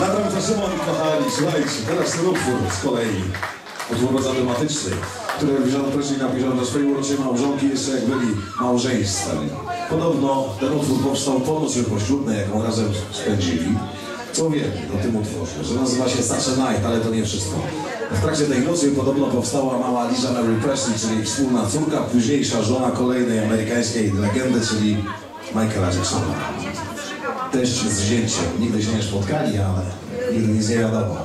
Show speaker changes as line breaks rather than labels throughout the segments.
Naprawdę Szymon, kochani, słuchajcie, teraz ten utwór z kolei, utwór bardzo dramatyczny, który Elżbieta Presley napisał do swojej uroczej małżonki jeszcze jak byli małżeństwem. Podobno ten utwór powstał po nocy poślubnej, jaką razem spędzili. Co wiemy o tym utworze, że nazywa się a Night, ale to nie wszystko. W trakcie tej nocy podobno powstała mała Liza Mary Presley, czyli wspólna córka, późniejsza żona kolejnej amerykańskiej legendy, czyli Michaela Jacksona też z zięciem. Nigdy się nie spotkali, ale nigdy nic nie wiadomo.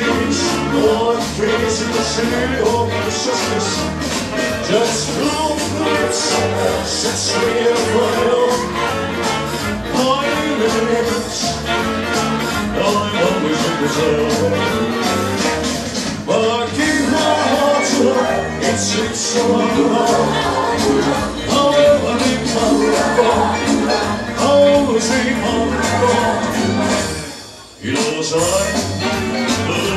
fish All its breakers in the sea justice. Just flow lips Sets me a photo Point in the I'm always in But my heart to love It sits so long However it comes Always be on the floor You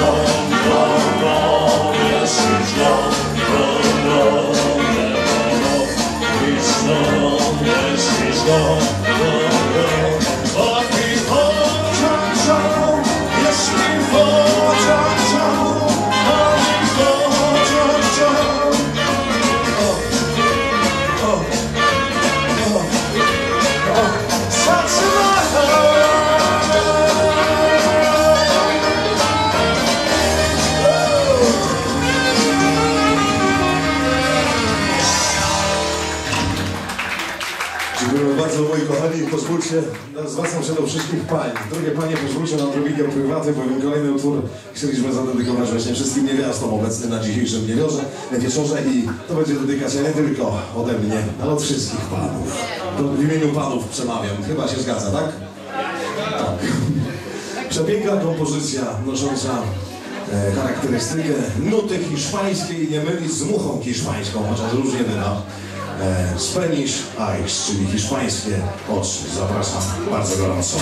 Lord. Kochani. Pozwólcie, zwracam się do wszystkich pań. Drogie panie, pozwólcie na odrobinę prywaty, bowiem kolejny utwór chcieliśmy zadedykować właśnie wszystkim niewiastom obecnym na dzisiejszym niewiorze, wieczorze i to będzie dedykacja nie tylko ode mnie, ale od wszystkich panów. W imieniu panów przemawiam. Chyba się zgadza, tak? Tak. Przepiękna kompozycja nosząca e, charakterystykę nuty hiszpańskiej, nie mylić z muchą hiszpańską, chociaż różnie bywa. E, Spanish Eyes, czyli hiszpańskie oczy. Zapraszam bardzo gorąco.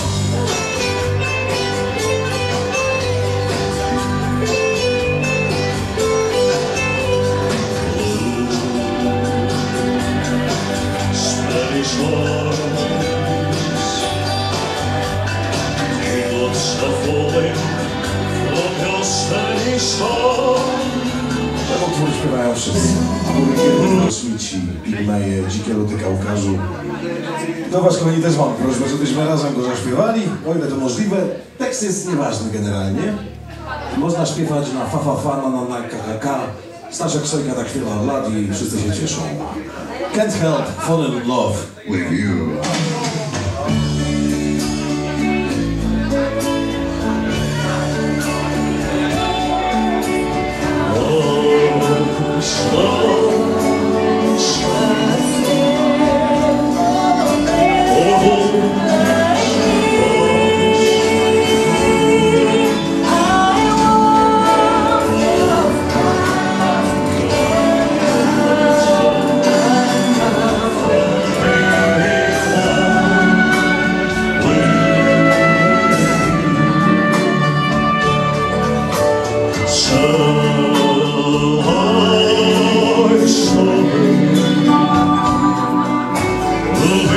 Ten utwór śpiewają wszyscy. Kosmici, pigmeje, dzikie ludy Kaukazu. Do was, kochani, też mam prośbę, żebyśmy razem go zaśpiewali, o ile to możliwe. Tekst jest nieważny generalnie. Można śpiewać na fa fa fa, na na na ka ka. Staszek Sojka tak śpiewa od lat i wszyscy się cieszą. Can't help falling in love with you. away.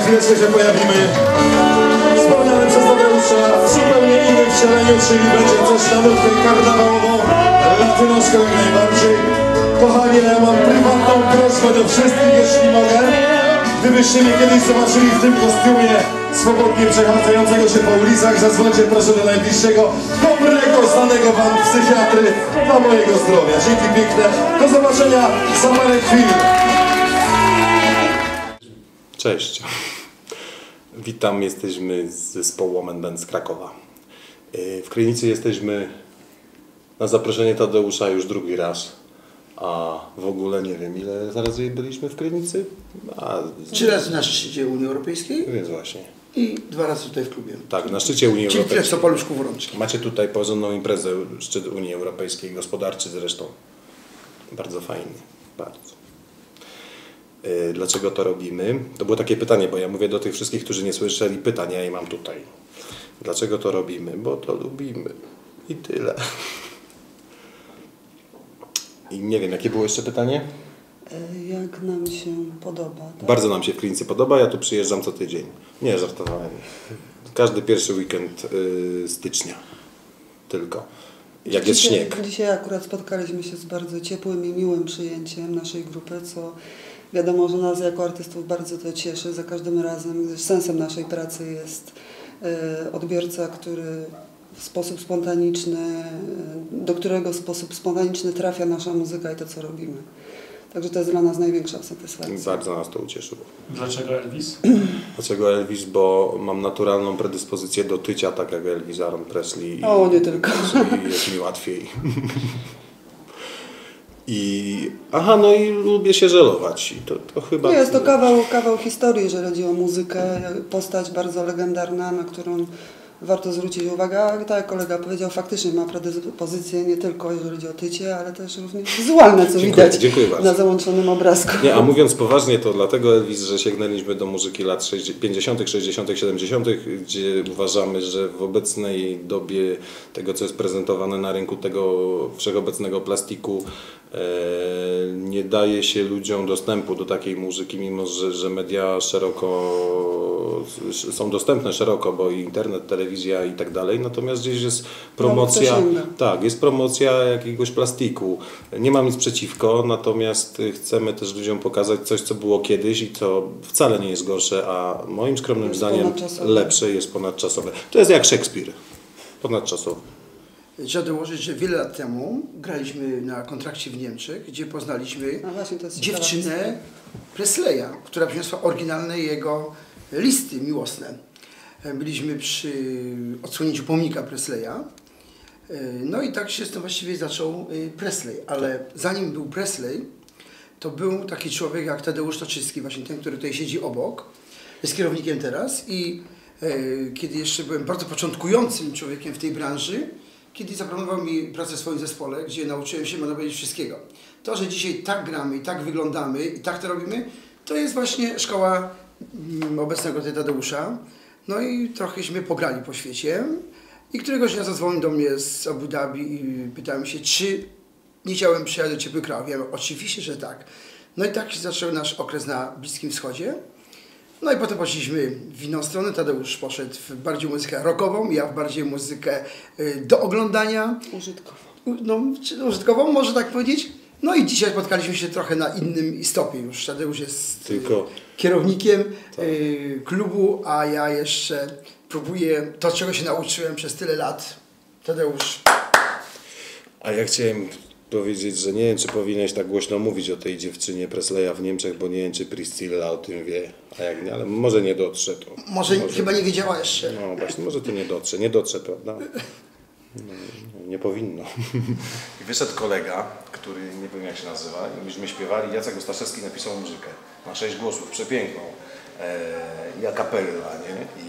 Chwileczkę się pojawimy. Wspomniany przez Tadeusza w zupełnie innym wcieleniu, czyli będzie coś na nutkę karnawałowo-latynoską jak najbardziej. Kochani, ja mam prywatną prośbę do wszystkich, jeśli mogę. Gdybyście mnie kiedyś zobaczyli w tym kostiumie swobodnie przechadzającego się po ulicach, zadzwońcie proszę do najbliższego, dobrego, znanego wam psychiatry dla mojego zdrowia. Dzięki piękne. Do zobaczenia za parę chwil.
Cześć. Witam, jesteśmy z zespołu Woman Band z Krakowa. Yy, W Krynicy jesteśmy na zaproszenie Tadeusza już drugi raz. A w ogóle nie wiem, ile razy byliśmy w Krynicy? A,
Trzy razy na szczycie Unii Europejskiej
więc właśnie.
i dwa razy tutaj w klubie.
Tak, na szczycie Unii
Czyli w
Europejskiej.
Sopoluszku w Rączki.
Macie tutaj porządną imprezę, szczyt Unii Europejskiej, gospodarczy zresztą. Bardzo fajny, bardzo. Yy, Dlaczego to robimy? To było takie pytanie, bo ja mówię do tych wszystkich, którzy nie słyszeli pytania, ja je mam tutaj. Dlaczego to robimy? Bo to lubimy. I tyle. I nie wiem, jakie było jeszcze pytanie?
E, Jak nam się podoba. Tak?
Bardzo nam się w klinice podoba, ja tu przyjeżdżam co tydzień. Nie, żartowałem. Każdy pierwszy weekend yy, stycznia. Tylko. Jak jest
dzisiaj,
śnieg.
Dzisiaj akurat spotkaliśmy się z bardzo ciepłym i miłym przyjęciem naszej grupy, co wiadomo, że nas jako artystów bardzo to cieszy za każdym razem, gdyż sensem naszej pracy jest e, odbiorca, który w sposób spontaniczny, e, do którego w sposób spontaniczny trafia nasza muzyka i to, co robimy. Także to jest dla nas największa satysfakcja.
Bardzo nas to ucieszyło.
Dlaczego Elvis?
Dlaczego Elvis? Bo mam naturalną predyspozycję do tycia, tak jak Elvis Aaron Presley.
O, nie tylko.
I jest mi łatwiej. I aha, no i lubię się żelować. I to, to chyba.
Nie, jest to kawał, kawał historii, jeżeli chodzi o muzykę. Postać bardzo legendarna, na którą warto zwrócić uwagę. A tak jak kolega powiedział, faktycznie ma predyspozycje nie tylko jeżeli chodzi o tycie, ale też również wizualne, co
Dziękuję,
widać
dziękuję
na załączonym obrazku.
Nie, a mówiąc poważnie, to dlatego Elvis, że sięgnęliśmy do muzyki lat 60 50., 60., 70., gdzie uważamy, że w obecnej dobie tego, co jest prezentowane na rynku, tego wszechobecnego plastiku, nie daje się ludziom dostępu do takiej muzyki, mimo że, że media szeroko są dostępne szeroko, bo i internet, telewizja i tak dalej, natomiast gdzieś jest promocja.
zasięga.
Tak, jest promocja jakiegoś plastiku. Nie mam nic przeciwko, natomiast chcemy też ludziom pokazać coś, co było kiedyś i co wcale nie jest gorsze, a moim skromnym zdaniem lepsze jest ponadczasowe. To jest jak Szekspir. Ponadczasowy.
Trzeba dołożyć, że wiele lat temu graliśmy na kontrakcie w Niemczech, gdzie poznaliśmy
właśnie, ciekawa
dziewczynę. Presleya, która przyniosła oryginalne jego listy miłosne. Byliśmy przy odsłonięciu pomnika Presleya. No i tak się to właściwie zaczął y, Presley, ale zanim był Presley, to był taki człowiek jak Tadeusz Toczycki, właśnie ten, który tutaj siedzi obok, jest kierownikiem teraz i e, kiedy jeszcze byłem bardzo początkującym człowiekiem w tej branży, kiedy zaproponował mi pracę w swoim zespole, gdzie nauczyłem się, można powiedzieć, wszystkiego. To, że dzisiaj tak gramy i tak wyglądamy i tak to robimy, to jest właśnie szkoła mm, obecnego Tadeusza. No i trochęśmy pograli po świecie. I któregoś dnia zadzwonił do mnie z Abu Dhabi i pytałem się, czy nie chciałem przyjechać do ciepłych krajów. Ja mówię, oczywiście, że tak. No i tak się zaczął nasz okres na Bliskim Wschodzie. No i potem poszliśmy w inną stronę. Tadeusz poszedł w bardziej muzykę rockową, ja w bardziej muzykę y, do oglądania,
Użytkowo.
no, czy użytkową, może tak powiedzieć. No i dzisiaj spotkaliśmy się trochę na innym stopie już. Tadeusz jest y,
Tylko-
kierownikiem y, klubu, a ja jeszcze próbuję to, czego się nauczyłem przez tyle lat. Tadeusz,
A ja chciałem powiedzieć, że nie wiem, czy powinieneś tak głośno mówić o tej dziewczynie Presleya w Niemczech, bo nie wiem, czy Priscilla o tym wie, a jak nie, ale może nie dotrze to.
może, chyba nie wiedziała jeszcze.
No właśnie, może to nie dotrze, nie dotrze, prawda? No, nie powinno. I wyszedł kolega, który nie wiem jak się nazywa, i myśmy śpiewali, Jacek Ostaszewski napisał muzykę na sześć głosów, przepiękną, e, i a cappella, nie? I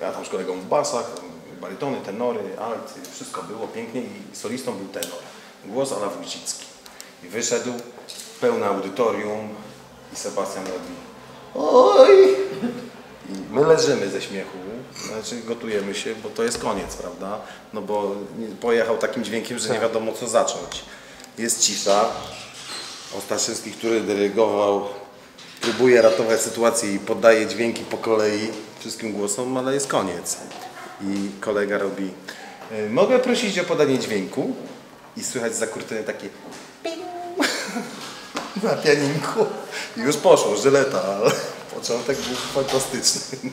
ja tam z kolegą w basach, barytony, tenory, alt, wszystko było pięknie i solistą był tenor. Głos Ala Wójcicki. I wyszedł, pełne audytorium i Sebastian robi oj! I my leżymy ze śmiechu, znaczy gotujemy się, bo to jest koniec, prawda? No bo pojechał takim dźwiękiem, że nie wiadomo co zacząć. Jest cisza. Ostaszewski, który dyrygował, próbuje ratować sytuację i podaje dźwięki po kolei wszystkim głosom, ale jest koniec. I kolega robi, y, mogę prosić o podanie dźwięku? I słychać za kurtyny takie na pianinku. I już poszło, żyleta, ale początek był fantastyczny.